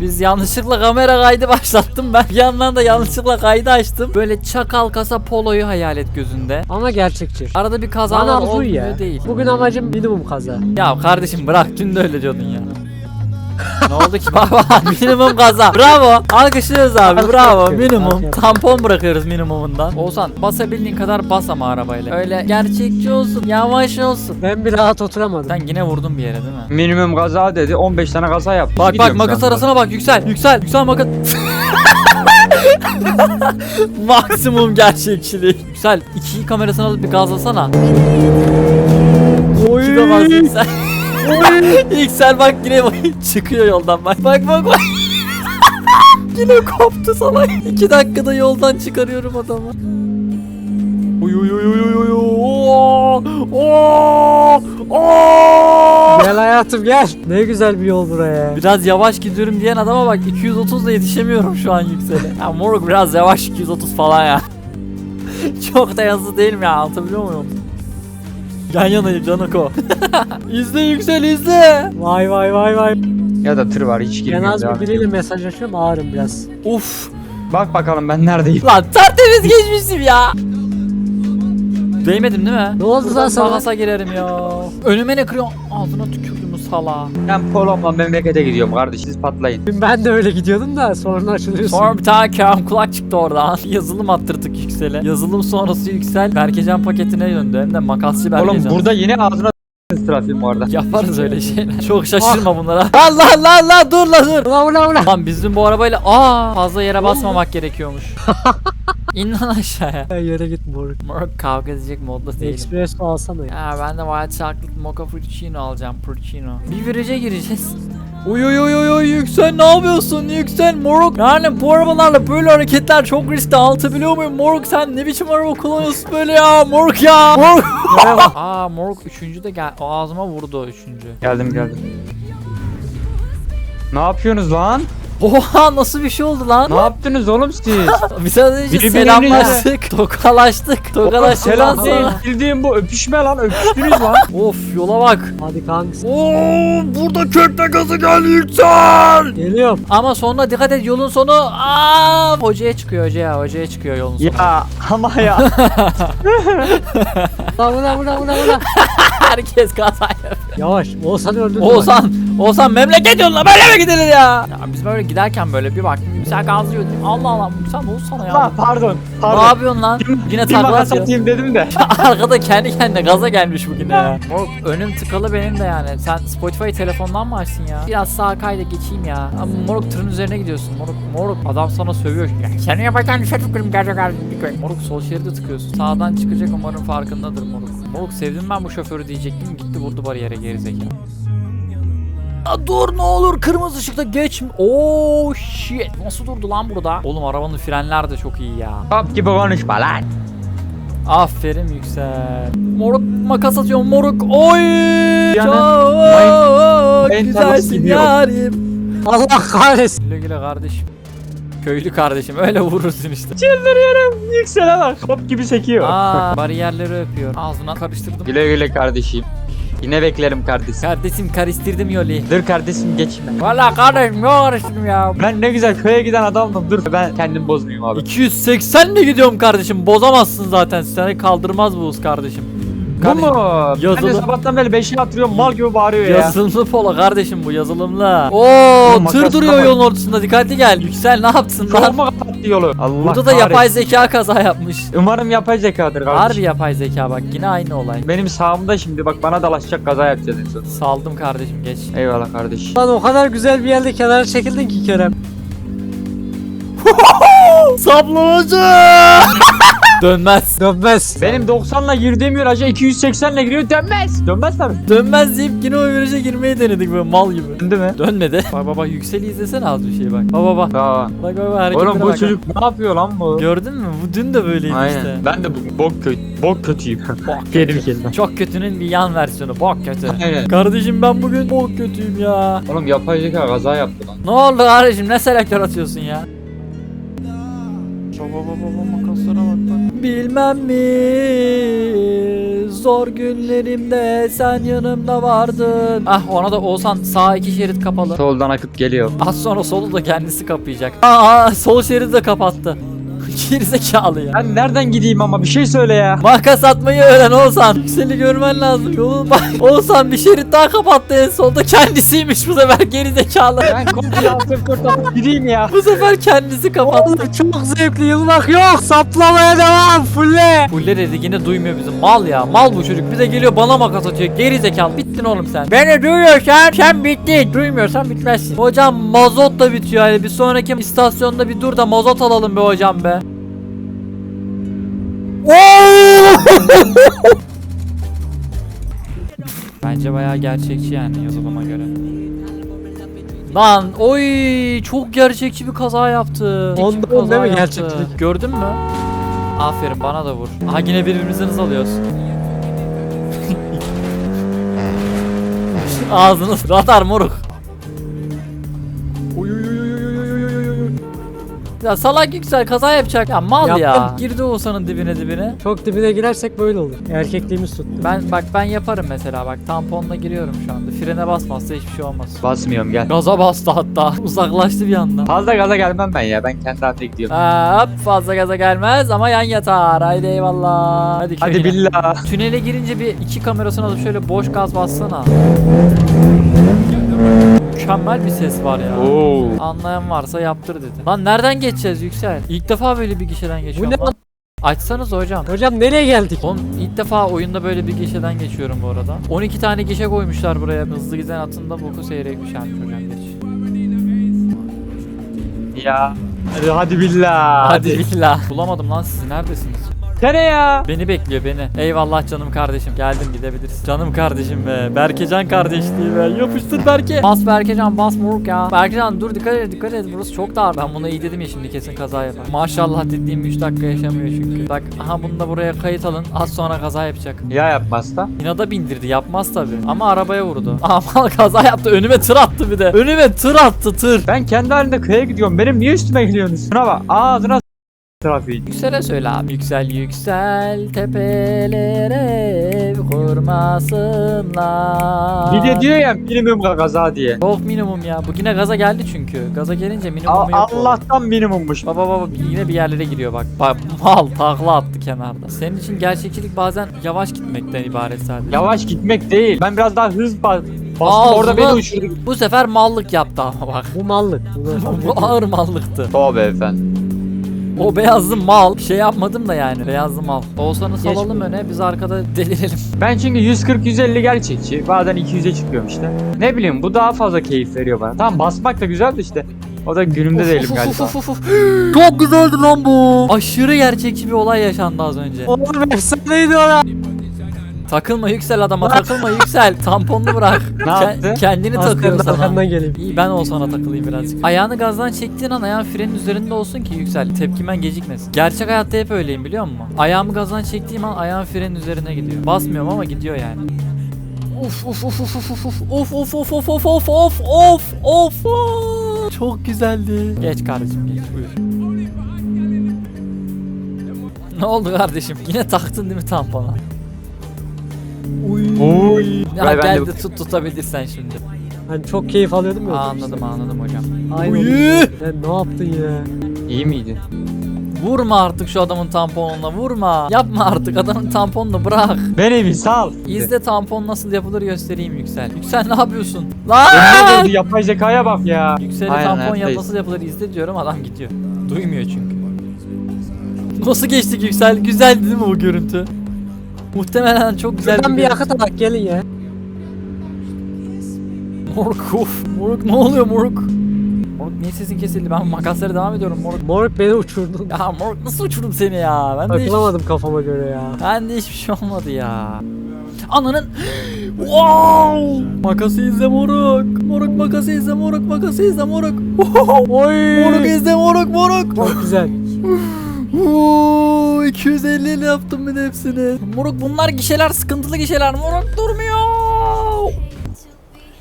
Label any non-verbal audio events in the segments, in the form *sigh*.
Biz yanlışlıkla kamera kaydı *laughs* başlattım ben. Yandan da yanlışlıkla kaydı açtım. Böyle çakal kasa poloyu hayal et gözünde. Ama gerçekçi. Arada bir Bana arzu olmuyor ya. değil. Bugün amacım minimum kaza. Ya kardeşim bırak dün de öyle diyordun ya. Ne oldu ki baba *laughs* minimum kaza. Bravo. Alkışlıyoruz abi bravo minimum. Tampon bırakıyoruz minimumundan. Oğuzhan basabildiğin kadar bas ama arabayla. Öyle gerçekçi olsun yavaş olsun. Ben bir rahat oturamadım. Sen yine vurdun bir yere değil mi? Minimum gaza dedi 15 tane gaza yaptı. Bak bak makas anda. arasına bak yüksel yüksel yüksel makas. *laughs* Maksimum gerçekçilik. Yüksel iki kamerasını alıp bir gazlasana. Oy. İki de bas yüksel. *laughs* yüksel bak yine bak- çıkıyor yoldan bak. Bak bak bak. *laughs* yine koptu salak. İki dakikada yoldan çıkarıyorum adamı. Oy oy oy oy oy oy. Oo, oo, oo. Gel hayatım gel. Ne güzel bir yol buraya. Biraz yavaş gidiyorum diyen adama bak 230 ile yetişemiyorum şu an yüksele. Ya moruk biraz yavaş 230 falan ya. *laughs* Çok da hızlı değil mi ya anlatabiliyor muyum? Yan yanayım Canako. *laughs* izle yüksel izle. Vay vay vay vay. Ya da tır var hiç Ben girmiyor. az devam bir biriyle ediyorum. mesajlaşıyorum ağrım biraz. Uf. Bak bakalım ben neredeyim. Lan tertemiz geçmişim ya. Değmedim değil mi? Ne oldu Buradan lan sana? Makasa girerim ya. Önüme ne kırıyor? Ağzına tükürdüm bu sala. Ben polomla memlekete gidiyorum kardeş siz patlayın. Dün ben de öyle gidiyordum da sonra açılıyorsun. Sonra bir tane Kerem kulak çıktı oradan. *laughs* Yazılım attırdık yüksele. Yazılım sonrası yüksel. Berkecan paketine döndü. Hem de makasçı Berkecan. Oğlum burada yine ağzına trafiğim bu arada. Yaparız öyle şeyler. Çok şaşırma bunlara. Allah Allah Allah dur la dur. Ula ula ula. Lan bizim bu arabayla aa fazla yere basmamak gerekiyormuş. *laughs* İn lan aşağıya. Ya yere git moruk. Moruk kavga edecek modda değilim. Espresso alsana ya. Ya ben de white chocolate mocha frappuccino alacağım. Frappuccino. Bir viraja gireceğiz. Uy uy uy uy uy Yüksel ne yapıyorsun? Yüksel moruk. Yani bu arabalarla böyle hareketler çok riskli. Anlatabiliyor muyum? Moruk sen ne biçim araba kullanıyorsun böyle ya? Moruk ya! Moruk! *laughs* Aa moruk üçüncü de gel o ağzıma vurdu üçüncü. Geldim geldim. Ne yapıyorsunuz lan? Oha nasıl bir şey oldu lan Ne yaptınız oğlum siz? *laughs* Biz az önce Biri selamlaştık tokalaştık tokalaştık Selam değil. sonra Bildiğim bu öpüşme lan öpüştünüz lan. *laughs* Of yola bak Hadi kankası. Oo burada kökte gazı geldi Yüksel Geliyorum. Ama sonra dikkat et yolun sonu aa hocaya çıkıyor hocaya hocaya çıkıyor yolun sonu. ya ama ya. *laughs* Ula ula ula ula ula. Herkes kaza yapıyor. Yavaş. Oğuzhan öldürdü. bak. Oğuzhan, Oğuzhan memleket yoluna böyle mi gidilir ya? Ya biz böyle giderken böyle bir baktım Yüksel gazlıyor dedim. Allah Allah Yüksel ne oldu sana ya? Ha, pardon. ne Pardon. yapıyorsun lan? Yine Bir takla makas atıyor. atayım dedim de. *laughs* Arkada kendi kendine gaza gelmiş bugün ya. *laughs* Moruk önüm tıkalı benim de yani. Sen Spotify telefondan mı açtın ya? Biraz sağa kay da geçeyim ya. Ama moruk tırın üzerine gidiyorsun. Moruk moruk adam sana sövüyor. Ya sen yaparken düşer tıkırım gerçek Moruk sol şeride tıkıyorsun. Sağdan çıkacak umarım farkındadır moruk. Moruk sevdim ben bu şoförü diyecektim. Gitti vurdu bariyere gerizekalı. Ya dur ne olur kırmızı ışıkta geç. Oh shit. Nasıl durdu lan burada? Oğlum arabanın frenler de çok iyi ya. Hop gibi konuşma lan. Aferin Yüksel. Moruk makas atıyor moruk. Oy! Çok güzelsin yarim. Allah kahretsin. Güle güle kardeşim. Köylü kardeşim öyle vurursun işte. Çıldırıyorum. Yüksele bak. Hop gibi sekiyor. Aa, bariyerleri öpüyor. Ağzına karıştırdım. Güle güle kardeşim. Yine beklerim kardeşim. Kardeşim karıştırdım yolu. Dur kardeşim geçme. Valla kardeşim ne karıştırdım ya. Ben ne güzel köye giden adamdım. Dur ben kendim bozmayayım abi. 280 ile gidiyorum kardeşim. Bozamazsın zaten. Seni kaldırmaz bu kardeşim. Bu Kardeşim, mu? Ben de yazılı- sabahtan beri 5'e atırıyorum mal gibi bağırıyor ya. Yazılımlı polo kardeşim bu yazılımlı. Oo Oğlum, tır makas duruyor kapat. yolun ortasında dikkatli gel. Yüksel ne yaptın lan? mu kapattı yolu? Allah Burada da kahretsin. yapay zeka kaza yapmış. Umarım yapay zekadır kardeşim. Harbi yapay zeka bak yine aynı olay. Benim sağımda şimdi bak bana dalaşacak kaza yapacağız en son. Saldım kardeşim geç. Eyvallah kardeş. Lan o kadar güzel bir yerde kenara çekildin ki Kerem. Saplamacı! *laughs* Dönmez. Dönmez. Benim 90'la girdiğim viraja 280'le giriyor dönmez. Dönmez tabii. Dönmez deyip yine o viraja girmeye denedik böyle mal gibi. Döndü mü? Dönmedi. Bak baba yükseli izlesene az bir şey bak. Baba bak. Tamam. Bak baba hareketlere Oğlum bu bak. çocuk ne yapıyor lan bu? Gördün mü? Bu dün de böyleydi Aynen. işte. Ben de bu bok kötü. Bok kötüyüm. Bok kötü. bir kelime. Çok kötünün bir yan versiyonu. Bok kötü. Aynen. Kardeşim ben bugün bok kötüyüm ya. Oğlum yapay zeka kaza yaptı lan. Ne oldu kardeşim ne selektör atıyorsun ya? Baba baba baba makaslara bak bak. Bilmem mi zor günlerimde sen yanımda vardın. Ah ona da Oğuzhan sağ iki şerit kapalı. Soldan akıp geliyor. Az sonra solu da kendisi kapayacak. Aa sol şeridi de kapattı. Gerizekalı ya. Ben nereden gideyim ama bir şey söyle ya. Makas atmayı öğren Oğuzhan. Seni görmen lazım. Yolun bak. Oğuzhan bir şerit daha kapattı en solda kendisiymiş bu sefer gerizekalı. Ben komple altın kurtarıp gideyim ya. Bu sefer kendisi kapattı. Oğlum çok zevkli yılmak yok. Saplamaya devam. Fulle. Fulle dedi yine duymuyor bizi. Mal ya. Mal bu çocuk. Bize geliyor bana makas atıyor. Geri zekalı. Bittin oğlum sen. Beni duyuyorsan sen bittin. Duymuyorsan bitmezsin. Hocam mazot da bitiyor. Yani bir sonraki istasyonda bir dur da mazot alalım be hocam be. Bence bayağı gerçekçi yani yazılıma göre. Lan oy çok gerçekçi bir kaza yaptı. Onda Gerçekçi bir on kaza değil mi yaptı. gerçekçilik? Gördün mü? Aferin bana da vur. Aha yine birbirimizden hız alıyoruz. *laughs* Ağzınız radar moruk. Ya salak yüksel kaza yapacak. Ya mal ya. Yaptım. Girdi Oğuzhan'ın dibine dibine. Çok dibine girersek böyle olur. Erkekliğimiz tuttu. Ben bak ben yaparım mesela bak tamponla giriyorum şu anda. Frene basmazsa hiçbir şey olmaz. Basmıyorum gel. Gaza bastı hatta. *laughs* Uzaklaştı bir anda. Fazla gaza gelmem ben ya. Ben kendi halimde gidiyorum. Ha, Hop fazla gaza gelmez ama yan yatar. Haydi eyvallah. Hadi, Hadi köyüne. billah. Tünele girince bir iki kamerasına alıp şöyle boş gaz bassana. Mükemmel bir ses var ya. Oo. Anlayan varsa yaptır dedi. Lan nereden geçeceğiz Yüksel? İlk defa böyle bir gişeden geçiyorum ne lan. Açsanız hocam. Hocam nereye geldik? Oğlum ilk defa oyunda böyle bir gişeden geçiyorum bu arada. 12 tane gişe koymuşlar buraya. Hızlı giden atında boku seyrekmiş yani hocam geç. Ya. Hadi hadi billah. Hadi billah. Bulamadım lan sizi neredesiniz? Sene ya. Beni bekliyor beni. Eyvallah canım kardeşim. Geldim gidebilirsin. Canım kardeşim be. Berkecan kardeşliği be. Yapıştır Berke. Bas Berkecan bas moruk ya. Berkecan dur dikkat et dikkat et. Burası çok dar. Ben buna iyi dedim ya şimdi kesin kaza yapar. Maşallah dediğim 3 dakika yaşamıyor çünkü. Bak aha bunu da buraya kayıt alın. Az sonra kaza yapacak. Ya yapmazsa? İnada bindirdi yapmaz tabi. Ama arabaya vurdu. *laughs* Ama kaza yaptı. Önüme tır attı bir de. Önüme tır attı tır. Ben kendi halimde köye gidiyorum. Benim niye üstüme geliyorsunuz? Şuna bak. Ağzına trafiğin. Yüksele söyle abi. Yüksel yüksel tepelere kurmasınlar. Bir de diyor ya minimum gaza diye. Çok minimum ya. Bu yine gaza geldi çünkü. Gaza gelince minimum A- yok. bu. Allah'tan minimummuş. Baba baba yine bir yerlere giriyor bak. Bak mal takla attı kenarda. Senin için gerçekçilik bazen yavaş gitmekten ibaret sadece. Yavaş gitmek değil. Ben biraz daha hız bas bastım Ağzına- orada beni uçurdu. Bu sefer mallık yaptı ama bak. Bu mallık. Bu *laughs* ağır mallıktı. Tövbe efendim. O beyazlı mal. Şey yapmadım da yani. Beyazlı mal. Oğuzhan'ı salalım öne biz arkada delirelim. *laughs* Ben çünkü 140-150 gerçekçi. Bazen 200'e çıkıyorum işte. Ne bileyim bu daha fazla keyif veriyor bana. Tamam basmak da güzel de işte. O da günümde Of, değilim of, galiba. of, of, of. *gasps* Çok güzeldi lan bu. Aşırı gerçekçi bir olay yaşandı az önce. Oğlum efsaneydi ona. Takılma yüksel adama takılma yüksel. Tamponunu bırak. Ne yaptı? Kendini takıyor Askerden sana. arkandan geleyim. İyi ben olsana takılayım birazcık. Ayağını gazdan çektiğin an ayağın frenin üzerinde olsun ki yüksel. Tepkimen gecikmesin. Gerçek hayatta hep öyleyim biliyor musun? Ayağımı gazdan çektiğim an ayağım frenin üzerine gidiyor. Basmıyorum ama gidiyor yani. Uf uf uf uf uf uf uf uf uf uf uf uf uf uf uf uf Çok güzeldi. Geç kardeşim geç buyur. Ne oldu kardeşim? Yine taktın değil mi tampona? Oy. Ya Vay, ben de gel de tut tutabilirsen şimdi. Hani çok keyif alıyordum ya. Aa, anladım anladım hocam. Aynen. Sen ne yaptın ya? İyi miydi? Vurma artık şu adamın tamponuna vurma. Yapma artık adamın tamponunu bırak. Beni bir sal. İzle tampon nasıl yapılır göstereyim Yüksel. Yüksel ne yapıyorsun? Lan! yapay zekaya bak ya. Yüksel'e Aynen, tampon yap hayattayız. nasıl yapılır izle diyorum adam gidiyor. Duymuyor çünkü. Nasıl geçtik Yüksel? Güzeldi değil mi bu görüntü? Muhtemelen çok güzel Şuradan bir yakıt alak gelin ya. Moruk uf. Moruk ne oluyor moruk? Moruk niye sesin kesildi? Ben makaslara devam ediyorum moruk. Moruk beni uçurdun. Ya moruk nasıl uçurum seni ya? Ben de hiç, Takılamadım kafama göre ya. ben de hiçbir şey olmadı ya. Ananın Wow! Makası izle moruk. Moruk makası izle moruk makası izle moruk. Oy. Moruk izle moruk moruk. Çok güzel. Oo, 250 ile yaptım bir de hepsini. Moruk bunlar gişeler sıkıntılı gişeler. Moruk durmuyor.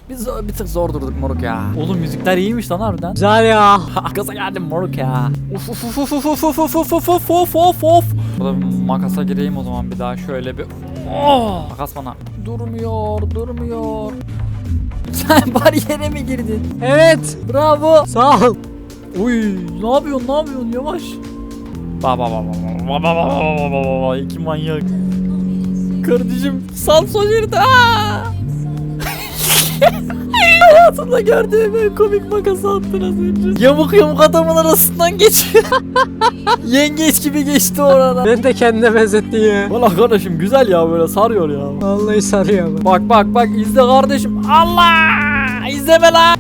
Biz bir tık zor durduk moruk ya. Oğlum müzikler iyiymiş lan harbiden. Güzel ya. Gaza geldim moruk ya. Uf uf uf uf uf uf uf uf uf uf uf uf. Burada makasa gireyim o zaman bir daha şöyle bir. Oh! Makas bana. Durmuyor, durmuyor. Sen bariyere mi girdin? Evet. Bravo. Sağ ol. Uy, ne yapıyorsun? Ne yapıyorsun? Yavaş. Ba ba ba ba İki manyak. Kardeşim sal sol şeridi. Hayatımda gördüğüm en komik makas attın az önce. Yamuk yamuk adamın arasından geçiyor. *laughs* Yengeç gibi geçti oradan. Ben de kendine benzetti ya. Valla kardeşim güzel ya böyle sarıyor ya. Vallahi sarıyor. Bak bak bak izle kardeşim. Allah! İzleme lan!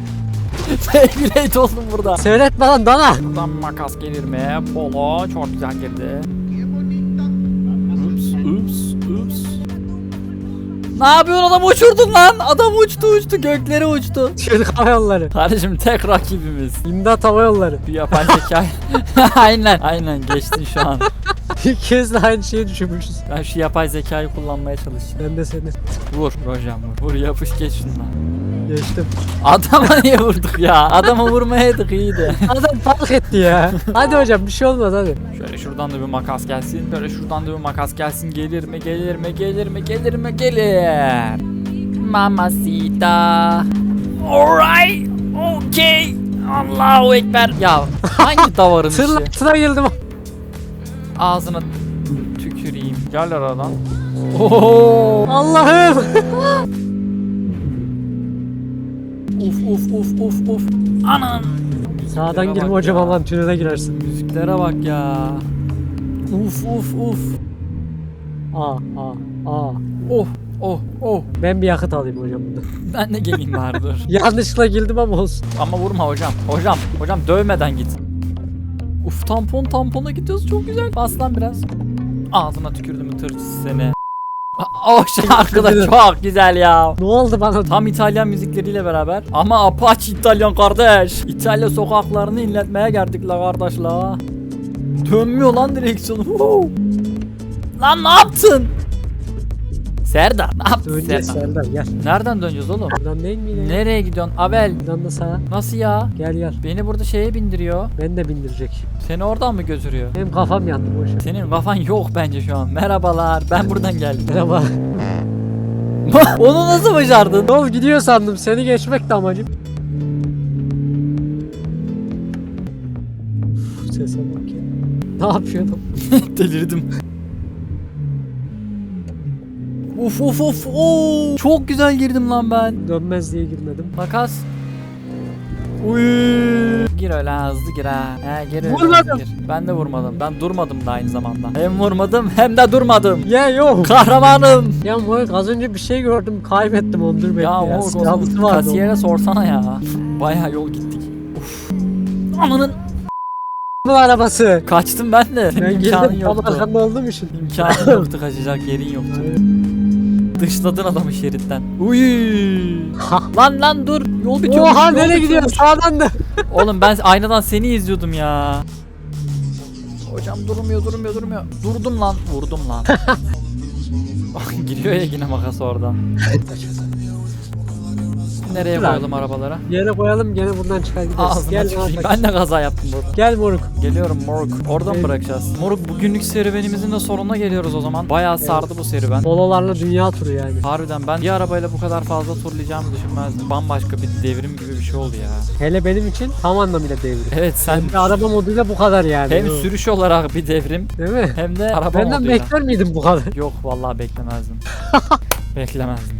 Failate oldum burada. Seyretme lan dana. Buradan makas gelir mi? Polo çok güzel girdi. Ups ups ups. Ne yapıyorsun adam uçurdun lan? Adam uçtu uçtu göklere uçtu. Türk Hava Yolları. Kardeşim tek rakibimiz. İmdat Hava Yolları. Bir yapay zeka. *laughs* aynen aynen geçtin şu an. *laughs* İkimiz de aynı şeyi düşünmüşüz. Ben şu yapay zekayı kullanmaya çalışacağım. Ben de seni Vur hocam vur. Vur yapış geç şundan. Geçtim. Adama *laughs* niye vurduk ya? Adamı vurmayaydık iyiydi. Adam fark etti ya. Hadi hocam bir şey olmaz hadi. Şöyle şuradan da bir makas gelsin. Böyle şuradan da bir makas gelsin. Gelir mi? Gelir mi? Gelir mi? Gelir mi? Gelir. Mamacita. Alright. Okay. Allahu Ekber. Ya hangi davarın işi? Tırlatına girdim. Ağzına tüküreyim. Gel aradan. Oho. Allah'ım. *laughs* Uf uf uf uf uf. Anan. Sağdan girme hocam aman tünele girersin. Müziklere bak ya. Uf uf uf. Aa aa aa. Oh oh oh. Ben bir yakıt alayım hocam burada. Ben de geleyim bari dur. *laughs* Yanlışlıkla girdim ama olsun. Ama vurma hocam. Hocam, hocam dövmeden git. Uf tampon tampona gidiyoruz çok güzel. Bas lan biraz. Ağzına tükürdüm tırcısı seni. O şarkı da çok güzel ya. Ne oldu bana? Tam İtalyan müzikleriyle beraber. Ama apaç İtalyan kardeş. İtalya sokaklarını inletmeye geldik la kardeş la. Dönmüyor lan direksiyonu. Huu. Lan ne yaptın? Serdar ne yaptın Döneceğiz Serdar? Serdar gel. Nereden döneceğiz oğlum? Buradan değil miydi? Nereye gidiyorsun? Abel Buradan da sağa. nasıl ya? Gel gel. Beni burada şeye bindiriyor. Ben de bindirecek. Seni oradan mı götürüyor? Benim kafam yandı boşver. Senin kafan yok bence şu an. Merhabalar. Ben buradan geldim. Merhaba. *laughs* Onu nasıl başardın? Yol gidiyor sandım. Seni geçmek de amacım. Uf, Sese bak ya. Ne yapıyordum? *laughs* Delirdim. Uf uf uf. Oo, çok güzel girdim lan ben. Dönmez diye girmedim. Makas. Uy. Gir öyle ha, hızlı gir ha. He gir öyle Vurmadım. hızlı gir. Ben de vurmadım. Ben durmadım da aynı zamanda. Hem vurmadım hem de durmadım. Ya yok. Kahramanım. Ya Moruk az önce bir şey gördüm. Kaybettim onu dur bekle Ya ya. Silahlısı vardı. kasiyere sorsana ya. Bayağı yol gittik. Uf. Ananın Onun arabası. kaçtım ben de. Ben İmkanın girdim tam yoktu. arkanda olduğum için. İmkanın yoktu kaçacak yerin yoktu. Dışladın adamı şeritten. Uy. Lan lan dur. Yol bitiyor. Oha nereye gidiyorsun? Sağdan da. *laughs* Oğlum ben aynadan seni izliyordum ya. Hocam durmuyor durmuyor durmuyor. Durdum lan. Vurdum lan. *laughs* Giriyor ya yine makas oradan. *laughs* Nereye Lan. koyalım arabalara? Yere koyalım gene buradan çıkar gideriz. Ağzına Gel tüküreyim. Ben de kaza yaptım burada. Gel Moruk. Geliyorum Moruk. Oradan Evet. bırakacağız. Moruk bugünlük serüvenimizin de sonuna geliyoruz o zaman. Bayağı sardı bu serüven. Pololarla dünya turu yani. Harbiden ben bir arabayla bu kadar fazla turlayacağımı düşünmezdim. Bambaşka bir devrim gibi bir şey oldu ya. Hele benim için tam anlamıyla devrim. Evet sen Bir araba moduyla bu kadar yani. hem Yok. sürüş olarak bir devrim Değil mi? hem de araba Benden moduyla. bekler miydin bu kadar? Yok vallahi beklemezdim. *laughs* beklemezdim